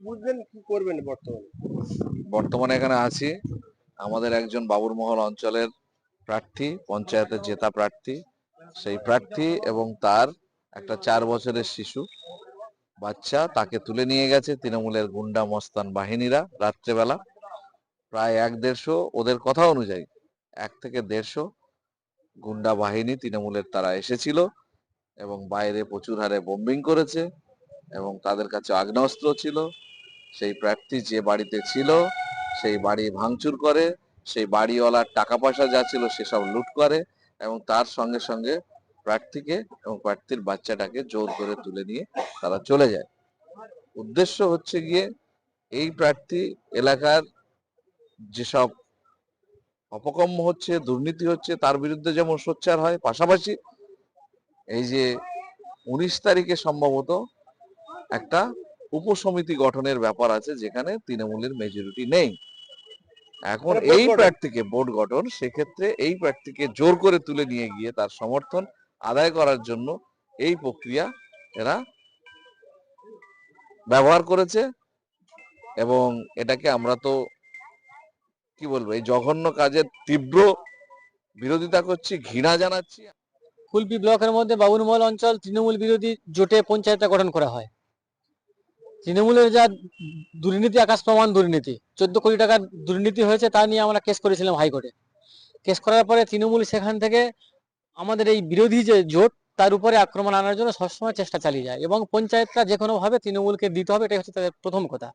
বুঝলেন কি করবেন বর্তমানে? বর্তমানে এখানে আছি। আমাদের একজন বাবুরমহল অঞ্চলের প্রার্থী, পঞ্চায়েতের জেতা প্রার্থী। সেই প্রার্থী এবং তার একটা চার বছরের শিশু, বাচ্চা, তাকে তুলে নিয়ে গেছে তৃণমূলের গুন্ডা মস্তান বাহিনীরা রাত্রেবেলা। প্রায় এক দেড়শো, ওদের কথা অনুযায়ী এক থেকে দেড়শো গুন্ডা বাহিনী তৃণমূলের তারা এসেছিল এবং বাইরে প্রচুর হারে বোম্বিং করেছে এবং তাদের কাছে আগ্নেয়াস্ত্র ছিল। সেই প্রার্থী যে বাড়িতে ছিল, সেই বাড়ি ভাঙচুর করে, সেই বাড়িওয়ালার টাকা পয়সা যা ছিল সেসব লুট করে এবং তার সঙ্গে সঙ্গে প্রার্থীকে এবং প্রার্থীর বাচ্চাটাকে জোর করে তুলে নিয়ে তারা চলে যায়। উদ্দেশ্য হচ্ছে গিয়ে এই প্রার্থী এলাকার যেসব অপকম্ম হচ্ছে, দুর্নীতি হচ্ছে, তার বিরুদ্ধে যেমন সোচ্চার হয়, পাশাপাশি এই যে উনিশ তারিখে সম্ভবত একটা উপসমিতি গঠনের ব্যাপার আছে যেখানে তৃণমূলের মেজরিটি নেই। এখন এই। প্রার্থীকে বোর্ড গঠন সেক্ষেত্রে এই প্রার্থীকে জোর করে তুলে নিয়ে গিয়ে তার সমর্থন আদায় করার জন্য এই প্রক্রিয়া এরা ব্যবহার করেছে এবং এটাকে আমরা তো কি বলব এই জঘন্য কাজের তীব্র বিরোধিতা করছি ঘৃণা জানাচ্ছি। কুলপি ব্লকের মধ্যে বাবুরমহল অঞ্চল তৃণমূল বিরোধী জোটে পঞ্চায়েতটা গঠন করা হয়। তৃণমূলের যা দুর্নীতি, আকাশ প্রমাণ দুর্নীতি, চোদ্দ কোটি টাকার দুর্নীতি হয়েছে তা নিয়ে আমরা কেস করেছিলাম হাইকোর্টে। কেস করার পরে তৃণমূল সেখান থেকে আমাদের এই বিরোধী যে জোট, তার উপরে আক্রমণ আনার জন্য সবসময় চেষ্টা চালিয়ে যায় এবং পঞ্চায়েতটা যে কোনোভাবে তৃণমূলকে দিতে হবে, এটাই হচ্ছে তাদের প্রথম কথা।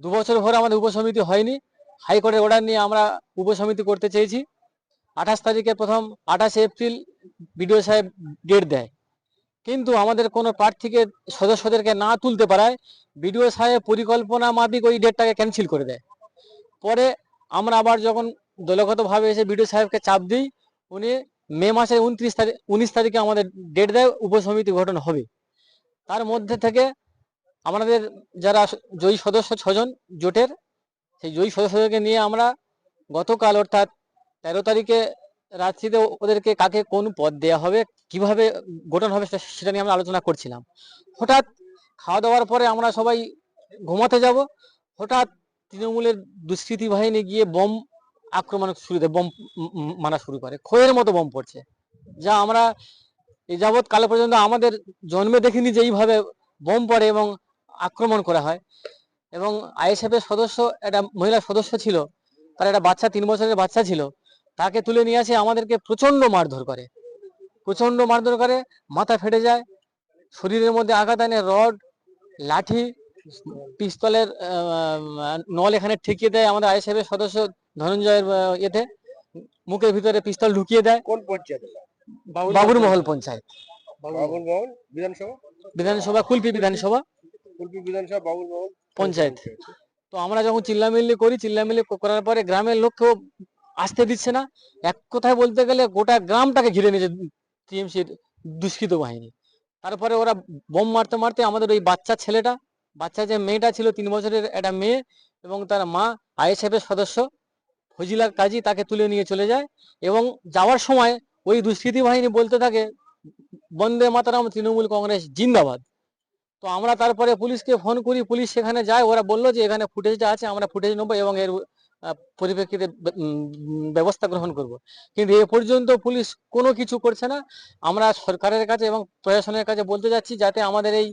দু বছর ভরে আমাদের উপসমিতি হয়নি, হাইকোর্টের অর্ডার নিয়ে আমরা উপসমিতি করতে চেয়েছি। আঠাশ তারিখে প্রথম আঠাশে এপ্রিল বিডিও সাহেব ডেট দেয়। কিন্তু আমাদের কোনো প্রার্থীকে, সদস্যদেরকে না তুলতে পারায় বিডিও সাহেব পরিকল্পনা মাফিক ওই ডেটটাকে ক্যান্সেল করে দেয়। পরে আমরা আবার যখন দলগতভাবে এসে বিডিও সাহেবকে চাপ দিই, উনি মে মাসের উনত্রিশ তারিখ উনিশ তারিখে আমাদের ডেট দেয়, উপসমিতি গঠন হবে। তার মধ্যে থেকে আমাদের যারা জয়ী সদস্য ছজন জোটের, সেই জয়ী সদস্যদেরকে নিয়ে আমরা গতকাল অর্থাৎ তেরো তারিখে রাত্রিতে ওদেরকে কাকে কোন পদ দেয়া হবে কীভাবে গঠন হবে সেটা নিয়ে আমরা আলোচনা করছিলাম। হঠাৎ খাওয়া দাওয়ার পরে আমরা সবাই ঘুমাতে যাব। হঠাৎ তৃণমূলের দুষ্কৃতী বাহিনী গিয়ে বোম আক্রমণ শুরু দেয় বোম উম শুরু করে। খয়ের মতো বোম পড়ছে। যা আমরা এই যাবৎ কাল পর্যন্ত আমাদের জন্মে দেখিনি যে এইভাবে বোম পড়ে এবং আক্রমণ করা হয়। এবং আইএসএফ এর সদস্য একটা মহিলা সদস্য ছিল, তার একটা বাচ্চা, তিন বছরের বাচ্চা ছিল, তাকে তুলে নিয়ে আসে আমাদেরকে প্রচণ্ড মারধর করে। প্রচণ্ড মারধর করে মাথা ফেটে যায় শরীরের মধ্যে আঘাত আনে রড লাঠি পিস্তলের নল এখানে ঠেকিয়ে দেয় আমাদের আইএসএফ এর সদস্য ধনঞ্জয়ের ইয়েতে। মুখের ভিতরে পিস্তল ঢুকিয়ে দেয়। কোন পঞ্চায়েত? বাবুর মহল পঞ্চায়েত। মহল। বিধানসভা? বিধানসভা কুলপি বিধানসভা। কুলপি বিধানসভা বাবুল মহল পঞ্চায়েত। তো আমরা যখন চিল্লামিল্লি করি চিল্লামিল্লি করার পরে গ্রামের লোক কেউ আসতে দিচ্ছে না। এক কথায় বলতে গেলে গোটা গ্রামটাকে ঘিরে নিয়েছে টিএমসির দুষ্কৃত বাহিনী। তারপরে ওরা বোম মারতে মারতে আমাদের ওই বাচ্চা ছেলেটা, বাচ্চা যে মেয়েটা ছিল, তিন বছরের একটা মেয়ে এবং তার মা আইএসএফ এর সদস্য ফজিলা কাজী তাকে তুলে নিয়ে চলে যায় এবং যাওয়ার সময় ওই দুষ্কৃতী বাহিনী বলতে থাকে, বন্দে মাতারাম, তৃণমূল কংগ্রেস জিন্দাবাদ। তো আমরা তারপরে পুলিশকে ফোন করি, পুলিশ সেখানে যায়, ওরা বলল যে এখানে ফুটেজটা আছে, আমরা ফুটেজ নেব এবং এর পরিপ্রেক্ষিতে ব্যবস্থা গ্রহণ করব। কিন্তু এ পর্যন্ত পুলিশ কোনো কিছু করছে না। আমরা সরকারের কাছে এবং প্রশাসনের কাছে বলতে যাচ্ছি যাতে আমাদের এই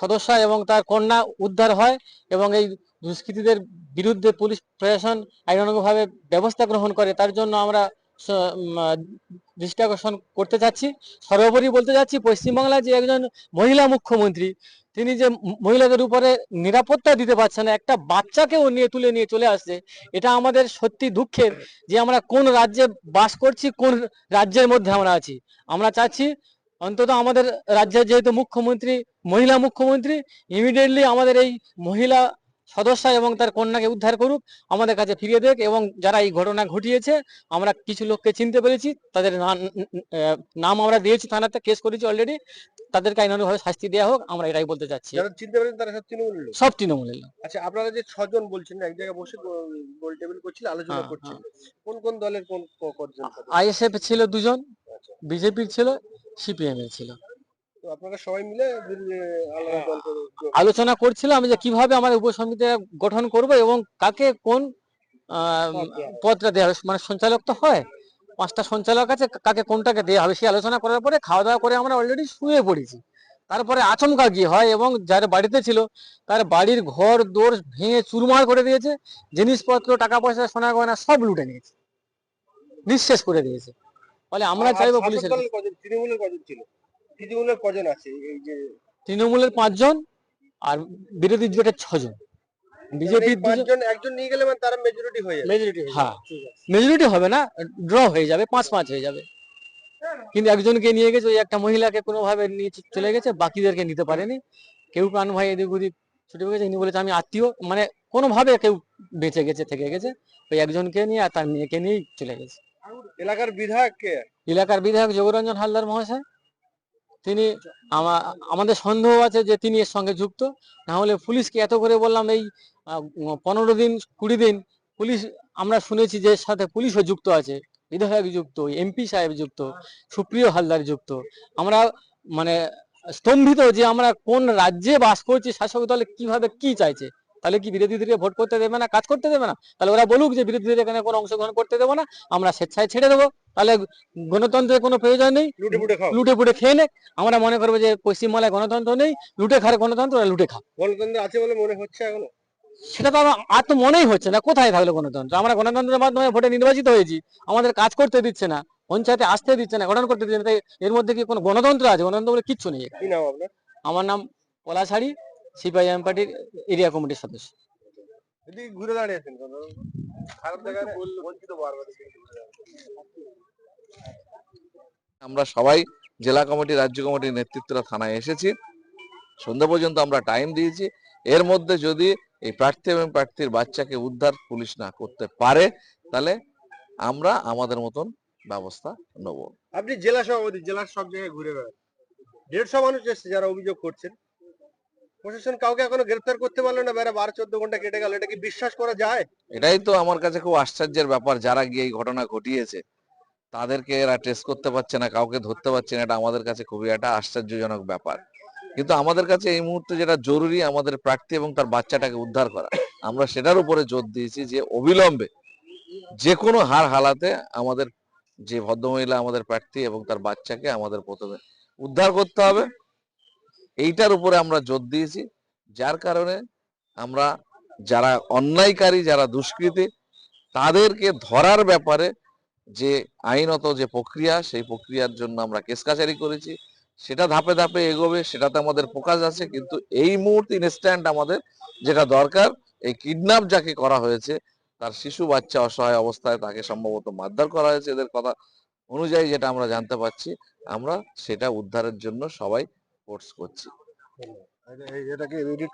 সদস্য এবং তার কন্যা উদ্ধার হয় এবং এই দুষ্কৃতীদের বিরুদ্ধে পুলিশ, প্রশাসন আইনানুগভাবে ব্যবস্থা গ্রহণ করে। তার জন্য আমরা দৃষ্টি আকর্ষণ করতে চাচ্ছি। সর্বোপরি বলতে চাচ্ছি, পশ্চিমবাংলার যে একজন মহিলা মুখ্যমন্ত্রী, তিনি যে মহিলাদের উপরে নিরাপত্তা দিতে পারছেন না, একটা বাচ্চাকেও নিয়ে তুলে নিয়ে চলে আসছে, এটা আমাদের সত্যি দুঃখের যে আমরা কোন রাজ্যে বাস করছি, কোন রাজ্যের মধ্যে আমরা আছি। আমরা চাচ্ছি, অন্তত আমাদের রাজ্যের যেহেতু মুখ্যমন্ত্রী, মহিলা মুখ্যমন্ত্রী ইমিডিয়েটলি আমাদের এই মহিলা সদস্য এবং তার কন্যাকে উদ্ধার করুক আমাদের কাছে ফিরিয়ে দেখ এবং যারা এই ঘটনা ঘটিয়েছে আমরা কিছু লোককে চিনতে পেরেছি তাদের নাম আমরা দিয়েছি থানাতে কেস করেছি অলরেডি তাদেরকে আইনানুভাবে শাস্তি দেওয়া হোক আমরা এটাই বলতে চাচ্ছি। যারা চিনতে পারেন তারা সব তৃণমূলের লোক। সব তৃণমূলের লোক। আচ্ছা আপনারা যে ছজন বলছেন এক জায়গায় বসে গোল টেবিল করছিল আলোচনা হ্যাঁ, করছিল। কোন কোন দলের কোন আইএসএফ ছিল দুজন আচ্ছা। বিজেপির ছিল সিপিএম এর ছিল। আপনারা সবাই মিলে করে আলোচনা করছিলাম যে কীভাবে আমরা উপসমিতি গঠন করব এবং কাকে কোন পদটা দেওয়া হবে মানে সঞ্চালক তো হয়। পাঁচটা সঞ্চালক আছে কাকে কোনটাকে দেওয়া হবে সেই আলোচনা করার পরে খাওয়া দাওয়া করে আমরা অলরেডি শুয়ে পড়েছি। তারপরে আচমকা গিয়ে হয় এবং যার বাড়িতে ছিল তার বাড়ির ঘর দোর ভেঙে চুরমার করে দিয়েছে জিনিসপত্র টাকা পয়সা সোনা গয়না সব লুটে নিয়েছে। নিঃশেষ করে দিয়েছে। ফলে আমরা চাইব পুলিশের তৃণমূলের কজন ছিল? তৃণমূলের কজন আছে? এই যে তৃণমূলের পাঁচজন আর বিরোধী জোটের ছজন। বিজেপির এই একজন নিয়ে গেলে মানে তারা মেজরিটি হয়ে যাবে। মেজরিটি হ্যাঁ মেজরিটি হবে না ড্র হয়ে যাবে পাঁচ পাঁচ হয়ে যাবে। কিন্তু একজনকে নিয়ে গেছে ওই একটা মহিলাকে কোনোভাবে নিয়ে চলে গেছে বাকিদেরকে নিতে পারেনি। কেউ প্রাণ ভাই এদিক ওদিক ছুটে গেছে ইনি বলেছে আমি আত্মীয়। মানে কোনোভাবে কেউ বেঁচে গেছে থেকে গেছে। ওই একজনকে নিয়ে আর তার মেয়েকে নিয়েই চলে গেছে। এলাকার বিধায়ক কে? এলাকার বিধায়ক যোগরঞ্জন হালদার মহাশয়। তিনি আমা- আমাদের সন্দেহ আছে যে তিনি এর সঙ্গে যুক্ত। না হলে পুলিশকে এত করে বললাম, এই পনেরো দিন, কুড়ি দিন পুলিশ, আমরা শুনেছি যে সাথে পুলিশও যুক্ত আছে। বিধায়ক যুক্ত এমপি সাহেব যুক্ত, সুপ্রিয় হালদার যুক্ত। আমরা মানে স্তম্ভিত যে আমরা কোন রাজ্যে বাস করছি, শাসক দলে কীভাবে কি চাইছে? তাহলে কি বিরোধীদেরকে ভোট করতে দেবে না কাজ করতে দেবে না? তাহলে ওরা বলুক যে বিরোধীদের এখানে কোনো অংশগ্রহণ করতে দেবো না আমরা স্বেচ্ছায় ছেড়ে দেবো। তাহলে গণতন্ত্রের কোনো প্রয়োজন নেই। লুটে পুটে খেয়ে নে। আমরা মনে করব যে পশ্চিমবাংলায় গণতন্ত্র নেই লুটে খারে গণতন্ত্র ওরা লুটে খা গণতন্ত্র আছে বলে মনে হচ্ছে এখনও? সেটা তো আমার আর তো মনেই হচ্ছে না কোথায় থাকল গণতন্ত্র? আমরা গণতন্ত্রের মাধ্যমে ভোটে নির্বাচিত হয়েছি। আমাদের কাজ করতে দিচ্ছে না পঞ্চায়েতে আসতে দিচ্ছে না গঠন করতে দিচ্ছে না। এর মধ্যে কি কোনো গণতন্ত্র আছে? গণতন্ত্র বলে কিচ্ছু নেই আমার নাম পলাশাড়ি। সিপিআইএম পার্টির এরিয়া কমিটির সদস্য। এদিকে ঘুরে দাঁড়িয়েছেন খারাপ জায়গায় বঞ্চিত আমরা সবাই জেলা কমিটি রাজ্য কমিটির নেতৃত্বরা থানায় এসেছি। সন্ধ্যা পর্যন্ত আমরা টাইম দিয়েছি। এর মধ্যে যদি এই প্রার্থী এবং প্রার্থীর বাচ্চাকে উদ্ধার পুলিশ না করতে পারে তাহলে আমরা আমাদের মতন ব্যবস্থা নেব। আপনি জেলা সভাপতি জেলার সব জায়গায় ঘুরে বেড়ান। দেড়শো মানুষ এসছে যারা অভিযোগ করছেন। প্রশাসন কাউকে এখনও গ্রেফতার করতে পারল না। বেড়া বারো, চোদ্দ ঘণ্টা কেটে গেল। এটা কি বিশ্বাস করা যায়? এটাই তো আমার কাছে খুব আশ্চর্যের ব্যাপার। যারা গিয়ে এই ঘটনা ঘটিয়েছে, তাদেরকে এরা টেস্ট করতে পারছে না, কাউকে ধরতে পারছে না। এটা আমাদের কাছে খুবই একটা আশ্চর্যজনক ব্যাপার। কিন্তু আমাদের কাছে এই মুহূর্তে যেটা জরুরি, আমাদের প্রার্থী এবং তার বাচ্চাটাকে উদ্ধার করা। আমরা সেটার উপরে জোর দিয়েছি যে, অবিলম্বে যে কোনো হার হালাতে আমাদের যে ভদ্রমহিলা, আমাদের প্রার্থী এবং তার বাচ্চাকে আমাদের প্রথমে উদ্ধার করতে হবে। এইটার উপরে আমরা জোর দিয়েছি, যার কারণে আমরা যারা অন্যায়কারী, যারা দুষ্কৃতী, তাদেরকে ধরার ব্যাপারে যে আইনত যে প্রক্রিয়া, সেই প্রক্রিয়ার জন্য আমরা কেস কাছারি করেছি। সেটা ধাপে ধাপে এগোবে, সেটাতে আমাদের ফোকাস আছে, কিন্তু এই মুহূর্তে ইনস্ট্যান্ট আমাদের যেটা দরকার, এই কিডন্যাপ যাকে করা হয়েছে, তার শিশু বাচ্চা অসহায় অবস্থায় তাকে সম্ভবত মারধর করা হয়েছে, এদের কথা অনুযায়ী যেটা আমরা জানতে পারছি, আমরা সেটা উদ্ধারের জন্য সবাই ফোর্স করছি। এটাকে এডিট